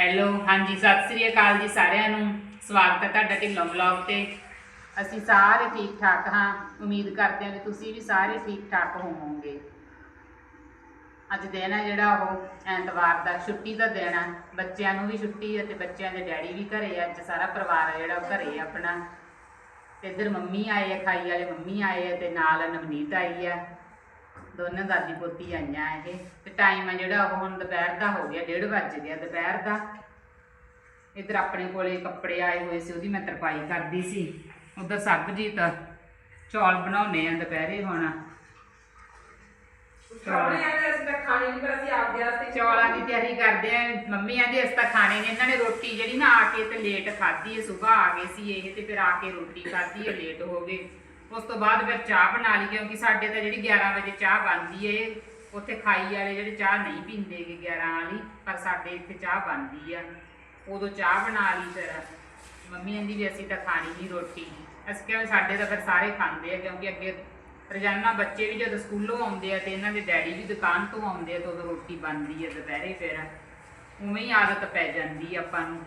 Hello ਹਾਂਜੀ, ਸਤਿ ਸ੍ਰੀ ਅਕਾਲ ਜੀ ਸਾਰਿਆਂ ਨੂੰ। ਸਵਾਗਤ ਹੈ ਤੁਹਾਡਾ ਢਿੱਲੋਂ ਵਲੌਗ ਤੇ। ਅਸੀਂ ਸਾਰੇ ਠੀਕ ਠਾਕ ਹਾਂ। ਉਮੀਦ ਕਰਦੇ ਹਾਂ ਕਿ ਤੁਸੀਂ ਵੀ ਸਾਰੇ ਠੀਕ ਠਾਕ ਹੋਵੋਗੇ। ਅੱਜ ਦਿਨ ਹੈ ਜਿਹੜਾ ਉਹ, ਐਤਵਾਰ ਦਾ, ਛੁੱਟੀ ਦਾ ਦਿਨ ਹੈ। ਬੱਚਿਆਂ ਨੂੰ ਵੀ ਛੁੱਟੀ ਹੈ ਤੇ ਬੱਚਿਆਂ ਦੇ ਡੈਡੀ ਵੀ ਘਰੇ ਆ। ਅੱਜ ਸਾਰਾ ਪਰਿਵਾਰ ਹੈ ਜਿਹੜਾ ਉਹ ਘਰੇ ਆ ਆਪਣਾ। ਤੇ ਇੱਧਰ ਮੰਮੀ ਆਏ ਆ, ਖਾਈ ਵਾਲੇ ਮੰਮੀ ਆਏ ਆ ਤੇ ਨਾਲ ਨਵਨੀਤ ਆਈ ਆ। ਦੋਨੇ ਦਾਦੀ ਪੋਤੀ ਆਈਆਂ ਇਹ। ਤੇ ਟਾਈਮ ਹੈ ਜਿਹੜਾ ਉਹ ਹੁਣ ਦੁਪਹਿਰ ਦਾ ਹੋ ਗਿਆ 1:30 ਵੱਜ ਗਿਆ ਦੁਪਹਿਰ ਦਾ। ਇੱਧਰ ਆਪਣੇ ਕੋਲੇ ਕੱਪੜੇ ਆਏ ਹੋਏ ਸੀ ਉਹਦੀ ਮੈਂ ਤਰਪਾਈ ਕਰਦੀ ਸੀ। ਉਧਰ ਸਰਬਜੀਤ ਚੌਲ ਬਣਾਉਣੇ ਆ ਦੁਪਹਿਰੇ ਹੁਣ। ਤਾਂ ਚੌਲਾਂ ਦੀ ਤਿਆਰੀ ਕਰਦੇ ਆ ਮੰਮੀ ਆਂਦੀ ਅਸੀਂ ਤਾਂ ਖਾਣੇ ਨੇ ਇਹਨਾਂ ਨੇ ਰੋਟੀ ਜਿਹੜੀ ਨਾ ਆ ਕੇ ਤੇ ਲੇਟ ਖਾਧੀ ਹੈ ਸਵੇਰ ਆ ਗਏ ਸੀ ਇਹ ਤੇ ਫਿਰ ਆ ਕੇ ਰੋਟੀ ਖਾਧੀ ਹੈ ਲੇਟ ਹੋ ਗਏ। ਉਸ ਤੋਂ ਬਾਅਦ ਫਿਰ ਚਾਹ ਬਣਾ ਲਈ, ਕਿਉਂਕਿ ਸਾਡੇ ਤਾਂ ਜਿਹੜੀ 11 ਵਜੇ ਚਾਹ ਬਣਦੀ ਏ, ਉੱਥੇ ਖਾਈ ਵਾਲੇ ਜਿਹੜੇ ਚਾਹ ਨਹੀਂ ਪੀਂਦੇਗੇ 11 ਵਾਲੀ, ਪਰ ਸਾਡੇ ਇੱਥੇ ਚਾਹ ਬਣਦੀ ਆ। ਉਦੋਂ ਚਾਹ ਬਣਾ ਲਈ ਫਿਰ। ਮੰਮੀ ਕਹਿੰਦੀ ਵੀ ਅਸੀਂ ਤਾਂ ਖਾਣੀ ਨਹੀਂ ਰੋਟੀ। ਅਸੀਂ ਕਿਹਾ ਵੀ ਸਾਡੇ ਤਾਂ ਫਿਰ ਸਾਰੇ ਖਾਂਦੇ ਆ, ਕਿਉਂਕਿ ਅੱਗੇ ਰੋਜ਼ਾਨਾ ਬੱਚੇ ਵੀ ਜਦੋਂ ਸਕੂਲੋਂ ਆਉਂਦੇ ਆ ਤੇ ਇਹਨਾਂ ਦੇ ਡੈਡੀ ਵੀ ਦੁਕਾਨ ਤੋਂ ਆਉਂਦੇ ਆ ਤਾਂ ਉਦੋਂ ਰੋਟੀ ਬਣਦੀ ਆ ਦੁਪਹਿਰੇ ਫਿਰ। ਉਵੇਂ ਹੀ ਆਦਤ ਪੈ ਜਾਂਦੀ ਆ ਆਪਾਂ ਨੂੰ।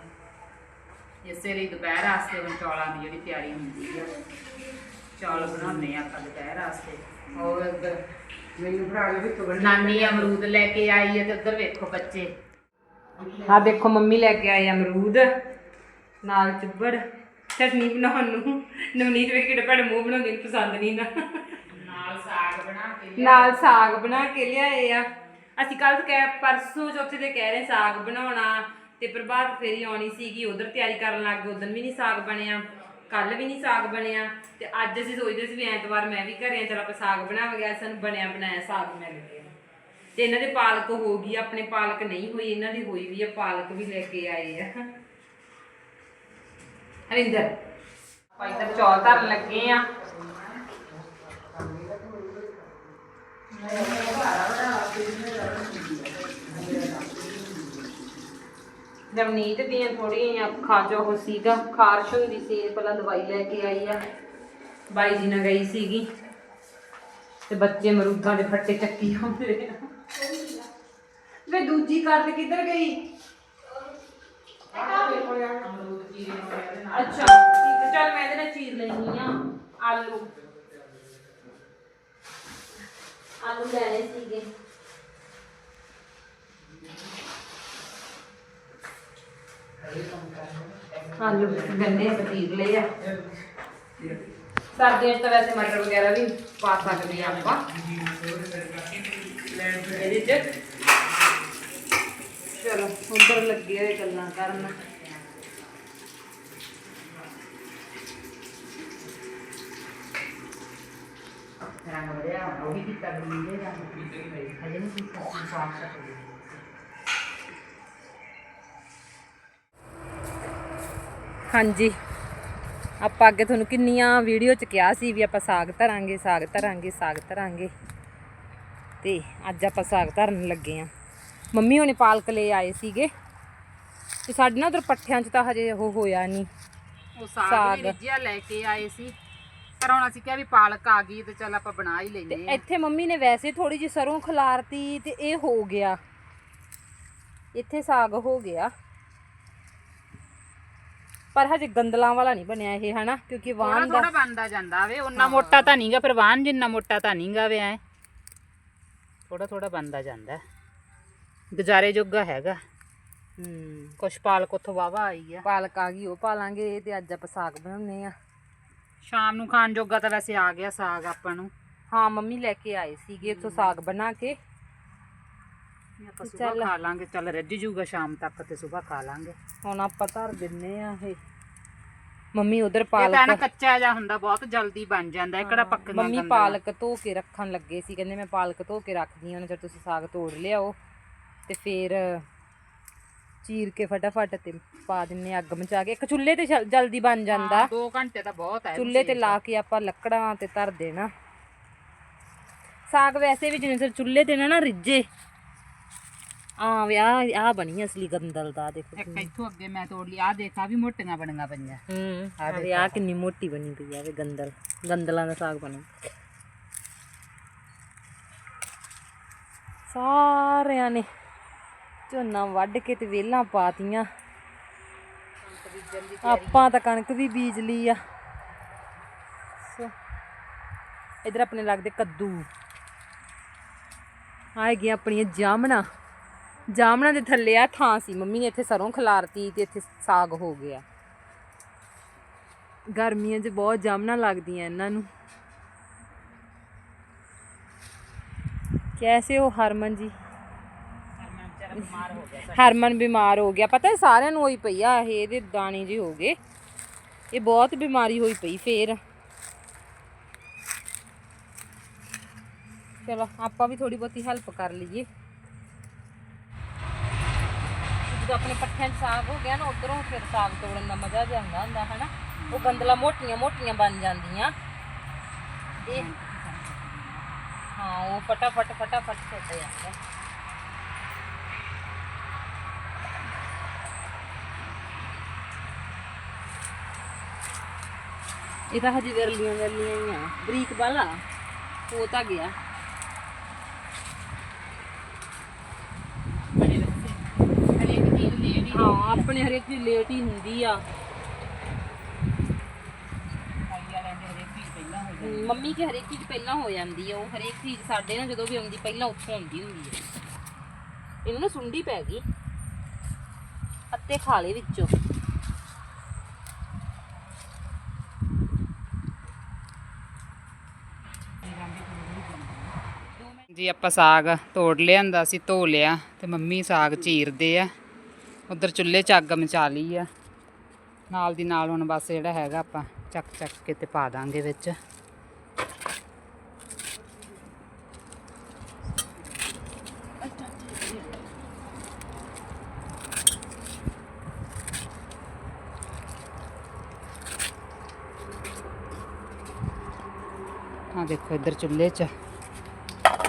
ਇਸੇ ਲਈ ਦੁਪਹਿਰ ਵਾਸਤੇ ਹੁਣ ਚੌਲਾਂ ਦੀ ਜਿਹੜੀ ਤਿਆਰੀ ਹੁੰਦੀ ਆ। ਚੌਲ ਬਣਾਉਂਦੇ ਆ ਆਪਾਂ ਦੁਪਹਿਰ ਵਾਸਤੇ। ਹੋਰ ਇੱਧਰ ਮੈਨੂੰ ਭਰਾ ਲਈ ਵੀ ਤੁਗਣ ਨਾਨੀ ਅਮਰੂਦ ਲੈ ਕੇ ਆਈ ਹੈ ਤੇ ਉੱਧਰ ਵੇਖੋ ਬੱਚੇ। ਆ ਦੇਖੋ ਮੰਮੀ ਲੈ ਕੇ ਆਏ ਅਮਰੂਦ। ਨਾਲ ਚੁੱਬੜ ਚਟਨੀ ਬਣਾਉਣ ਨੂੰ। ਨਵਨੀਤ ਵੇਖ ਕਿਹੜਾ ਭੈੜਾ ਮੂੰਹ ਬਣਾਉਂਦੀ ਨੂੰ ਪਸੰਦ ਨਹੀਂ ਨਾ। ਨਾਲ ਸਾਗ ਬਣਾ ਕੇ। ਨਾਲ ਸਾਗ ਬਣਾ ਕੇ ਲਿਆਏ ਆ। ਅਸੀਂ ਕੱਲ ਕਹਿ ਪਰਸੋਂ ਚੌਥੇ ਤੇ ਕਹਿ ਰਹੇ ਸਾਗ ਬਣਾਉਣਾ ਤੇ ਪ੍ਰਭਾਤ ਫੇਰੀ ਆਉਣੀ ਸੀਗੀ ਉਧਰ ਤਿਆਰੀ ਕਰਨ ਲੱਗ ਗਏ ਉਦੋਂ ਵੀ ਨਹੀਂ ਸਾਗ ਬਣਿਆ। ਕੱਲ ਵੀ ਨਹੀਂ ਸਾਗ ਬਣਿਆ ਤੇ ਅੱਜ ਅਸੀਂ ਸੋਚਦੇ ਸੀ ਵੀ ਐਤਵਾਰ ਮੈਂ ਵੀ ਘਰੇ ਆ, ਚਲ ਆਪਾਂ ਸਾਗ ਬਣਾਵਾਂਗੇ, ਅੱਜ ਸਾਨੂੰ ਬਣਿਆ ਬਣਾਇਆ ਸਾਗ ਮਿਲ ਗਿਆ। ਤੇ ਇਹਨਾਂ ਦੇ ਪਾਲਕ ਹੋ ਗਈ, ਆਪਣੇ ਪਾਲਕ ਨਹੀਂ ਹੋਈ ਇਹਨਾਂ ਦੀ ਹੋਈ ਵੀ ਆ, ਪਾਲਕ ਵੀ ਲੈ ਕੇ ਆਏ ਆ। ਹਰਿੰਦਰ, ਆਪਾਂ ਇੱਧਰ ਚੌਲ ਧਰਨ ਲੱਗੇ ਆ। ਨਵਨੀਤ ਦੀਆਂ ਥੋੜੀਆਂ ਅੱਖਾਂ 'ਚ ਉਹ ਸੀਗਾ, ਖਾਰਸ਼ ਹੁੰਦੀ ਸੀ ਪਹਿਲਾਂ ਦਵਾਈ ਲੈ ਕੇ ਆਈ ਆ। ਬਾਈ ਜੀ ਨਾਲ ਗਈ ਸੀਗੀ। ਤੇ ਬੱਚੇ ਮਰੂਦਾਂ ਦੇ ਫੱਟੇ ਚੱਕੀ ਹੁੰਦੇ ਆ। ਵੇ ਦੂਜੀ ਕਰਦ ਕਿੱਧਰ ਗਈ? ਅੱਛਾ, ਠੀਕ ਚੱਲ ਮੈਂ ਇਹਦੇ ਨਾਲ ਚੀਰ ਲੈਣੀ ਆ। ਆਲੂ। ਆਲੂ ਲੈਣੇ ਸੀਗੇ। ਆਲੂ ਗੰਨੇ ਬਤੀਰ ਲਏ ਆ। ਸਰਦੀਆਂ 'ਚ ਤਾਂ ਵੈਸੇ ਮਟਰ ਵਗੈਰਾ ਵੀ ਪਾ ਸਕਦੇ ਆ ਆਪਾਂ। ਇਹਦੇ 'ਚ। ਚਲੋ, ਉੱਧਰ ਲੱਗੇ ਹੋਏ ਗੱਲਾਂ ਕਰਨ। ਰੰਗ ਵਧਿਆ, ਉਹ ਵੀ ਕੀਤਾ ਬਲੀਂਦੇ ਰੰਗ ਹਜੇ ਨਹੀਂ ਕੀਤਾ ਸਾਫ਼ ਸਫ਼ਾਈ ਹਾਂਜੀ। ਆਪਾਂ ਅੱਗੇ ਤੁਹਾਨੂੰ ਕਿੰਨੀਆਂ ਵੀਡੀਓ ਚ ਕਿਹਾ ਸੀ ਵੀ ਆਪਾਂ ਸਾਗ ਧਰਾਂਗੇ ਸਾਗ ਧਰਾਂਗੇ ਸਾਗ ਧਰਾਂਗੇ। ਤੇ ਅੱਜ ਆਪਾਂ ਸਾਗ ਧਰਨ ਲੱਗੇ ਆ। ਮੰਮੀ ਹੁਣੇ ਪਾਲਕ ਲੈ ਆਏ ਸੀਗੇ। ਤੇ ਸਾਡੇ ਨਾਲ ਉਧਰ ਪੱਠਿਆਂ ਚ ਤਾਂ ਹਜੇ ਉਹ ਹੋਇਆ ਨਹੀਂ। ਉਹ ਸਾਗ ਸਾਗ। ਵੀ ਰਿੱਝਿਆ ਲੈ ਕੇ ਆਏ ਸੀ। ਪਰ ਹੁਣ ਅਸੀਂ ਕਿਹਾ ਵੀ ਪਾਲਕ ਆ ਗਈ ਤੇ ਚੱਲ ਆਪਾਂ ਬਣਾ ਹੀ ਲੈਨੇ ਆ। ਇੱਥੇ ਮੰਮੀ ਨੇ ਵੈਸੇ ਥੋੜੀ ਜਿਹੀ ਸਰੋਂ ਖਲਾਰਤੀ ਤੇ ਇਹ ਹੋ ਗਿਆ। ਇੱਥੇ ਸਾਗ ਹੋ ਗਿਆ। ਪਰ ਹਜੇ ਗੰਦਲਾਂ ਵਾਲਾ ਨਹੀਂ ਬਣਿਆ ਇਹ ਹਨਾ? ਕਿਉਂਕਿ ਵਾਹਨ ਦਾ ਥੋੜਾ ਬਣਦਾ ਜਾਂਦਾ ਵੇ ਉਹਨਾਂ ਮੋਟਾ ਤਾਂ ਨਹੀਂਗਾ ਪਰ ਵਾਹਨ ਜਿੰਨਾ ਮੋਟਾ ਤਾਂ ਨਹੀਂਗਾ ਵੇ ਐ। ਥੋੜਾ ਥੋੜਾ ਬਣਦਾ ਜਾਂਦਾ। ਗੁਜ਼ਾਰੇ ਜੋਗਾ ਹੈਗਾ। ਹੂੰ। ਕੁਛ ਪਾਲਕ ਉੱਥੋਂ ਵਾਵਾ ਆਈ ਆ। ਪਾਲਕ ਆ ਗਈ ਉਹ ਪਾ ਲਾਂਗੇ ਤੇ ਅੱਜ ਆਪਾਂ ਸਾਗ ਬਣਾਉਨੇ ਆ। ਸ਼ਾਮ ਨੂੰ ਖਾਣ ਜੋਗਾ ਤਾਂ ਵੈਸੇ ਆ ਗਿਆ ਸਾਗ ਆਪਾਂ ਨੂੰ। ਹਾਂ ਮੰਮੀ ਲੈ ਕੇ ਆਏ ਸੀਗੇ ਇੱਥੋਂ ਸਾਗ ਬਣਾ ਕੇ। ਆਪਾਂ। ਸਵੇਰ ਖਾ ਲਾਂਗੇ ਚੱਲ ਰੱਜ ਜੂਗਾ ਸ਼ਾਮ ਤੱਕ ਤੇ ਸਵੇਰ ਖਾ ਲਾਂਗੇ। ਹੁਣ ਆਪਾਂ ਧਰ ਦਿੰਨੇ ਆ ਇਹ। ਮੰਮੀ ਉਧਰ ਇਹ ਤਾਂ ਨਾ ਪਾਲਕ ਕੱਚਾ ਜਿਹਾ ਹੁੰਦਾ ਬਹੁਤ ਜਲਦੀ ਬਣ ਜਾਂਦਾ ਇਹ ਕਿਹੜਾ ਪੱਕਣਾ ਮੰਮੀ। ਪਾਲਕ ਧੋ ਕੇ ਰੱਖਣ ਲੱਗੇ ਸੀ ਕਹਿੰਦੇ ਮੈਂ ਪਾਲਕ ਧੋ ਕੇ ਰੱਖਦੀ ਹਾਂ ਉਹਨਾਂ ਚਿਰ ਤੁਸੀਂ ਸਾਗ ਤੋੜ ਲਿਆਓ ਤੇ ਫਿਰ ਚੀਰ ਕੇ ਫਟਾਫਟ ਤੇ ਪਾ ਦਿੰਨੇ ਆ ਅੱਗ ਮਚਾ ਕੇ ਇੱਕ ਚੁੱਲ੍ਹੇ ਤੇ ਜਲ- ਜਲਦੀ ਬਣ ਜਾਂਦਾ ਹਾਂ, ਦੋ ਘੰਟੇ ਤਾਂ ਬਹੁਤ ਹੈ ਚੁੱਲ੍ਹੇ ਤੇ ਲਾ ਕੇ ਆਪਾਂ ਲੱਕੜਾਂ ਤੇ ਧਰ ਦੇਣਾ ਸਾਗ ਵੈਸੇ ਵੀ ਜਿਵੇਂ ਸਿਰ ਚੁੱਲ੍ਹੇ ਤੇ ਨਾ ਨਾ ਰਿੱਝੇ ਆ ਵਿਆਹ ਆ ਬਣੀ ਅਸਲੀ ਗੰਦਲ ਦਾ ਦੇਖੋ ਇੱਕ ਇੱਥੋਂ ਅੱਗੇ ਮੈਂ ਤੋੜ ਲਈ ਆ ਦੇਖਾ ਵੀ ਮੋਟੀਆਂ ਬਣੀਆਂ ਪਈਆਂ। ਹੂੰ ਆ ਵਿਆਹ ਕਿੰਨੀ ਮੋਟੀ ਬਣੀ ਪਈ ਆ ਵੇ ਗੰਦਲ। ਗੰਦਲਾਂ ਦਾ ਸਾਗ ਬਣਾ ਸਾਰਿਆਂ ਨੇ ਝੋਨਾ ਵੱਢ ਕੇ ਤੇ ਵੇਲਾਂ ਪਾਤੀਆਂ। ਆਪਾਂ ਤਾਂ ਕਣਕ ਵੀ ਬੀਜ ਲਈ ਆ। ਸੋ ਇਧਰ ਆਪਣੇ ਲੱਗਦੇ ਕੱਦੂ। ਆ ਹੈਗੀਆਂ ਆਪਣੀਆਂ ਜਾਮਣਾ। ਜਾਮਣਾ ਦੇ ਥੱਲੇ ਆ ਥਾਂ ਸੀ। ਮੰਮੀ ਨੇ ਇੱਥੇ ਸਰੋਂ ਖਿਲਾਰਤੀ ਤੇ ਇੱਥੇ ਸਾਗ ਹੋ ਗਿਆ। ਗਰਮੀਆਂ 'ਚ ਬਹੁਤ ਜਾਮਣਾ ਲੱਗਦੀਆਂ ਇਹਨਾਂ ਨੂੰ। ਕੈਸੇ ਹੋ ਹਰਮਨ ਜੀ? ਹਰਮਨ ਬਿਮਾਰ ਹੋ ਗਿਆ ਪਤਾ ਸਾਰਿਆਂ ਨੂੰ ਹੋਈ ਪਈ ਆ ਇਹ ਇਹਦੇ ਦਾਣੇ ਜਿਹੇ ਹੋ ਗਏ। ਇਹ ਬਹੁਤ ਬਿਮਾਰੀ ਹੋਈ ਪਈ ਫੇਰ। ਚਲੋ ਆਪਾਂ ਵੀ ਥੋੜੀ ਬਹੁਤੀ ਹੈਲਪ ਕਰ ਲਈਏ। ਜਦੋਂ ਆਪਣੇ ਪੱਠਿਆਂ 'ਚ ਸਾਗ ਹੋ ਗਿਆ ਨਾ, ਉਧਰੋਂ ਫਿਰ ਸਾਗ ਤੋੜਨ ਦਾ ਮਜ਼ਾ ਜਿਹਾ ਆਉਂਦਾ ਹੁੰਦਾ, ਹਨਾ? ਉਹ ਗੰਦਲਾਂ ਮੋਟੀਆਂ ਮੋਟੀਆਂ ਬਣ ਜਾਂਦੀਆਂ। ਇਹ ਹਾਂ, ਉਹ ਫਟਾਫਟ ਫਟਾਫਟ ਟੁੱਟ ਜਾਂਦਾ। ਇਹ ਤਾਂ ਹਜੇ ਵਿਰਲੀਆਂ ਵਿਰਲੀਆਂ ਹੀ ਆ। ਬਰੀਕ ਵਾਲਾ ਹੋ ਤਾਂ ਗਿਆ ਹਰੇਕ ਚੀਜ਼ ਲੇਟ ਹਾਂ, ਆਪਣੇ ਹਰੇਕ ਚੀਜ਼ ਲੇਟ ਹੀ ਹੁੰਦੀ ਆ। ਮੰਮੀ ਕੇ ਹਰੇਕ ਚੀਜ਼ ਪਹਿਲਾਂ ਹੋ ਜਾਂਦੀ ਆ, ਉਹ ਹਰੇਕ ਚੀਜ਼ ਸਾਡੇ ਨਾਲ ਜਦੋਂ ਵੀ ਆਉਂਦੀ, ਪਹਿਲਾਂ ਉੱਥੋਂ ਆਉਂਦੀ ਹੁੰਦੀ ਆ। ਇਹਨੂੰ ਨਾ ਸੁੰਡੀ ਪੈ ਗਈ ਪੱਤੇ ਖਾ ਲਏ ਵਿੱਚੋਂ। ਜੀ, ਆਪਾਂ ਸਾਗ ਤੋੜ ਲਿਆਂਦਾ ਸੀ, ਧੋ ਲਿਆ, ਤੇ ਮੰਮੀ ਸਾਗ ਚੀਰਦੇ ਆ। ਉਧਰ ਚੁੱਲ੍ਹੇ 'ਚ ਅੱਗ ਮਚਾ ਲਈ ਆ। ਨਾਲ ਦੀ ਨਾਲ ਹੁਣ ਬਸ ਜਿਹੜਾ ਹੈਗਾ ਆਪਾਂ ਚੱਕ ਚੱਕ ਕੇ ਤੇ ਪਾ ਦਾਂਗੇ ਵਿੱਚ। ਆ ਦੇਖੋ ਇੱਧਰ ਚੁੱਲ੍ਹੇ 'ਚ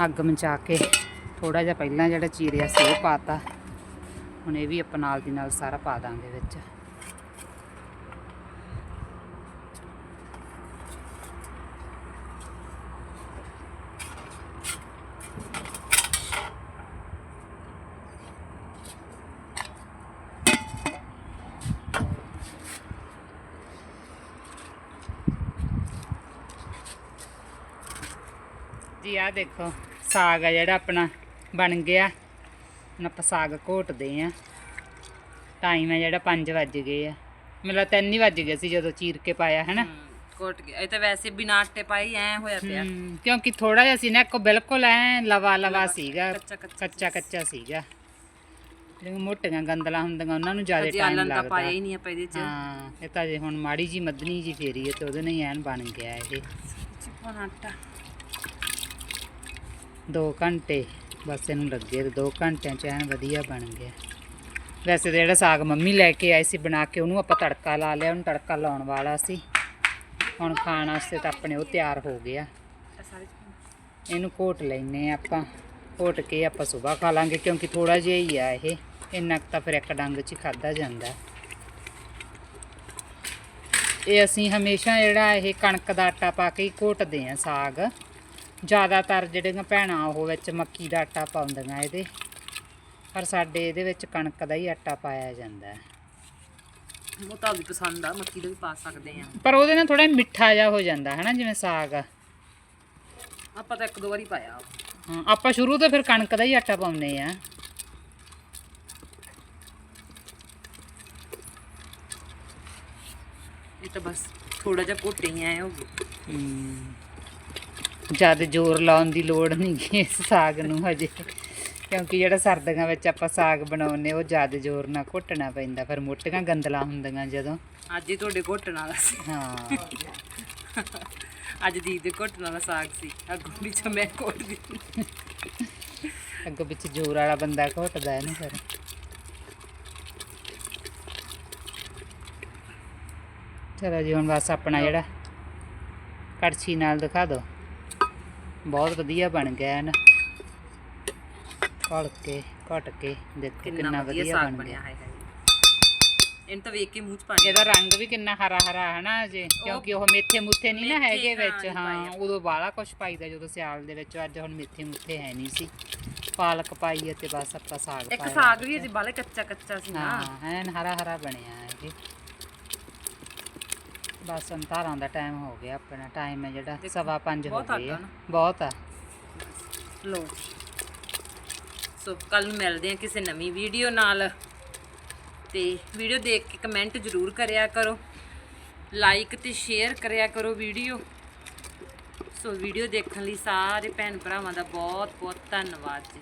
ਅੱਗ ਮਚਾ ਕੇ ਥੋੜਾ ਜਿਹਾ ਪਹਿਲਾਂ ਜਿਹੜਾ ਚੀਰਿਆ ਸੀ ਉਹ ਪਾਤਾ ਹੁਣ ਇਹ ਵੀ ਆਪਾਂ ਨਾਲ ਦੀ ਨਾਲ ਸਾਰਾ ਪਾ ਦਾਂਗੇ ਵਿੱਚ। ਜੀ ਆ ਦੇਖੋ, ਸਾਗ ਆ ਜਿਹੜਾ ਆਪਣਾ ਬਣ ਗਿਆ। ਹੁਣ ਆਪਾਂ ਸਾਗ ਘੋਟਦੇ ਆ। ਟਾਈਮ ਹੈ ਜਿਹੜਾ 5 ਵੱਜ ਗਏ ਆ। ਮੇਰਾ 3 ਹੀ ਵੱਜ ਗਏ ਸੀ ਜਦੋਂ ਚੀਰ ਕੇ ਪਾਇਆ ਹੈਨਾ? ਕੋਟ ਗਿਆ ਇਹ ਤਾਂ ਵੈਸੇ ਬਿਨਾਂ ਆਟੇ ਪਾਈ ਐ ਹੋਇਆ ਪਿਆ। ਹਮ, ਕਿਉਂਕਿ ਥੋੜਾ ਜਿਹਾ ਸੀ ਨਾ ਕੋ ਬਿਲਕੁਲ ਐ ਲਵਾ ਲਵਾ ਸੀਗਾ। ਕੱਚਾ ਕੱਚਾ ਕੱਚਾ ਕੱਚਾ ਸੀਗਾ। ਜਿਵੇਂ ਮੋਟੀਆਂ ਗੰਦਲਾਂ ਹੁੰਦੀਆਂ ਉਹਨਾਂ ਨੂੰ ਜ਼ਿਆਦਾ ਟਾਈਮ ਆਲਣ ਤਾਂ ਲੱਗਦਾ। ਪਾਇਆ ਹੀ ਨਹੀਂ ਆਪਾਂ ਇਹਦੇ ਚ। ਹਾਂ ਇਹ ਤਾਂ ਜੇ ਹੁਣ ਮਾੜੀ ਜੀ ਮੱਧਨੀ ਜੀ ਫੇਰੀ ਹੈ ਤੇ ਉਹਦੇ ਨਾਲ ਹੀ ਐਨ ਬਣ ਗਿਆ ਇਹ। ਚਿਪਨ ਆਟਾ। 2 ਘੰਟੇ। ਬਸ ਇਹਨੂੰ ਲੱਗੇ ਤੇ 2 ਘੰਟਿਆਂ ਚ ਐਨ ਵਧੀਆ ਬਣ ਗਿਆ। ਵੈਸੇ ਤਾਂ ਜਿਹੜਾ ਸਾਗ ਮੰਮੀ ਲੈ ਕੇ ਆਈ ਸੀ ਬਣਾ ਕੇ, ਉਹਨੂੰ ਆਪਾਂ ਤੜਕਾ ਲਾ ਲਿਆ, ਉਹਨੂੰ ਤੜਕਾ ਲਾਉਣ ਵਾਲਾ ਸੀ। ਹੁਣ ਖਾਣ ਵਾਸਤੇ ਤਾਂ ਆਪਣੇ ਉਹ ਤਿਆਰ ਹੋ ਗਿਆ। ਇਹਨੂੰ ਘੋਟ ਲੈਨੇ ਆ ਆਪਾਂ। ਘੋਟ ਕੇ ਆਪਾਂ ਸਵੇਰ ਖਾ ਲਾਂਗੇ, ਕਿਉਂਕਿ ਥੋੜਾ ਜਿਹਾ ਹੀ ਆ ਇਹ। ਇੰਨਾ ਕੁ ਤਾਂ ਫਿਰ ਇੱਕ ਡੰਗ 'ਚ ਹੀ ਖਾਦਾ ਜਾਂਦਾ। ਇਹ ਅਸੀਂ ਹਮੇਸ਼ਾ ਜਿਹੜਾ ਇਹ ਕਣਕ ਦਾ ਆਟਾ ਪਾ ਕੇ ਹੀ ਘੋਟਦੇ ਆ ਸਾਗ। ਜ਼ਿਆਦਾਤਰ ਜਿਹੜੀਆਂ ਭੈਣਾਂ ਉਹ ਵਿੱਚ ਮੱਕੀ ਦਾ ਆਟਾ ਪਾਉਂਦੀਆਂ ਇਹਦੇ। ਪਰ ਸਾਡੇ ਇਹਦੇ ਵਿੱਚ ਕਣਕ ਦਾ ਹੀ ਆਟਾ ਪਾਇਆ ਜਾਂਦਾ ਹੈ। ਉਹ ਤਾਂ ਵੀ ਪਸੰਦ ਆ ਮੱਕੀ ਦਾ ਵੀ ਪਾ ਸਕਦੇ ਆ। ਪਰ ਉਹਦੇ ਨਾਲ ਥੋੜਾ ਮਿੱਠਾ ਜਿਹਾ ਹੋ ਜਾਂਦਾ ਹੈ ਨਾ ਜਿਵੇਂ ਸਾਗ। ਆ ਆਪਾਂ ਤਾਂ ਇੱਕ ਦੋ ਵਾਰੀ ਪਾਇਆ। ਹਾਂ ਆਪਾਂ ਸ਼ੁਰੂ ਤੋਂ ਫਿਰ ਕਣਕ ਦਾ ਹੀ ਆਟਾ ਪਾਉਂਦੇ ਆ। ਇਹ ਤਾਂ ਬਸ ਥੋੜਾ ਜਿਹਾ ਘੋਟੇ ਹੀ ਆਏ ਹੋ। ਜਦ ਜ਼ੋਰ ਲਾਉਣ ਦੀ ਲੋੜ ਨਹੀਂ ਗੀ ਇਸ ਸਾਗ ਨੂੰ ਹਜੇ। ਕਿਉਂਕਿ ਜਿਹੜਾ ਸਰਦੀਆਂ ਵਿੱਚ ਆਪਾਂ ਸਾਗ ਬਣਾਉਂਦੇ ਉਹ ਜਦ ਜ਼ੋਰ ਨਾਲ ਘੁੱਟਣਾ ਪੈਂਦਾ ਫਿਰ ਮੋਟੀਆਂ ਗੰਦਲਾਂ ਹੁੰਦੀਆਂ ਜਦੋਂ। ਅੱਜ ਹੀ ਤੁਹਾਡੇ ਘੋਟਣ ਵਾਲਾ ਸੀ। ਹਾਂ। ਅੱਜ ਦੀ ਦੇ ਘੋਟਣ ਵਾਲਾ ਸਾਗ ਸੀ। ਅੱਗੋਂ ਵਿੱਚ ਮੈਂ ਘੋਟ ਦਿੱਤੀ ਅੱਗੋਂ ਵਿੱਚ ਜ਼ੋਰ ਵਾਲਾ ਬੰਦਾ ਘੁੱਟਦਾ ਹੈ ਨਾ ਫਿਰ। ਚਲੋ ਜੀ ਹੁਣ ਬਸ ਆਪਣਾ ਜਿਹੜਾ ਕੜਛੀ ਨਾਲ ਦਿਖਾ ਦਿਓ। ਬਹੁਤ ਵਧੀਆ ਬਣ ਗਿਆ ਹੈ ਨਾ। ਘੜ ਕੇ ਘਟ ਕੇ ਦੇਖੋ ਕਿੰਨਾ ਵਧੀਆ ਸਾਗ ਬਣ ਗਿਆ। ਹੈ ਇਹਨੂੰ ਤਾਂ ਵੇਖ ਕੇ ਮੂੰਹ ਚ ਪਾਣੀ ਇਹਦਾ ਰੰਗ ਵੀ ਕਿੰਨਾ ਹਰਾ ਹਰਾ ਹੈ ਨਾ ਜੇ ਕਿਉਂਕਿ ਉਹ ਮੇਥੇ ਮੁੱਥੇ ਨਹੀਂ ਨਾ ਹੈਗੇ ਵਿੱਚ ਹਾਂ ਉਦੋਂ ਬਾਹਲਾ ਕੁਝ ਪਾਈਦਾ ਜਦੋਂ ਸਿਆਲ ਦੇ ਵਿੱਚ ਅੱਜ ਹੁਣ ਮੇਥੇ ਮੁੱਥੇ ਹੈ ਨਹੀਂ ਸੀ। ਪਾਲਕ ਪਾਈ ਹੈ ਤੇ ਬਸ ਆਪਾਂ ਸਾਗ ਇੱਕ ਪਾਇਆ ਸਾਗ ਵੀ ਅਜੇ ਬਾਲੇ ਕੱਚਾ ਕੱਚਾ ਸੀ ਨਾ। ਹਾਂ ਐਨ ਹਰਾ ਹਰਾ ਬਣਿਆ ਹੈ ਜੀ। ਬਸ ਧਾਰਾਂ ਦਾ ਟਾਈਮ ਹੋ ਗਿਆ ਆਪਣਾ ਟਾਈਮ ਹੈ ਜਿਹੜਾ ਸਵਾ ਪੰਜ ਹੋ ਬਹੁਤ ਗਏ ਆਟਾ ਆ ਨਾ। ਬਹੁਤ ਆ। ਲੋ ਸੋ ਕੱਲ ਨੂੰ ਮਿਲਦੇ ਹਾਂ ਕਿਸੇ ਨਵੀਂ ਵੀਡੀਓ ਨਾਲ। ਤੇ ਵੀਡੀਓ ਦੇਖ ਕੇ ਕਮੈਂਟ ਜ਼ਰੂਰ ਕਰਿਆ ਕਰੋ। ਲਾਈਕ ਤੇ ਸ਼ੇਅਰ ਕਰਿਆ ਕਰੋ ਵੀਡੀਓ ਸੋ ਵੀਡੀਓ ਦੇਖਣ ਲਈ ਸਾਰੇ ਭੈਣ ਭਰਾਵਾਂ ਦਾ ਬਹੁਤ ਬਹੁਤ ਧੰਨਵਾਦ ਜੀ।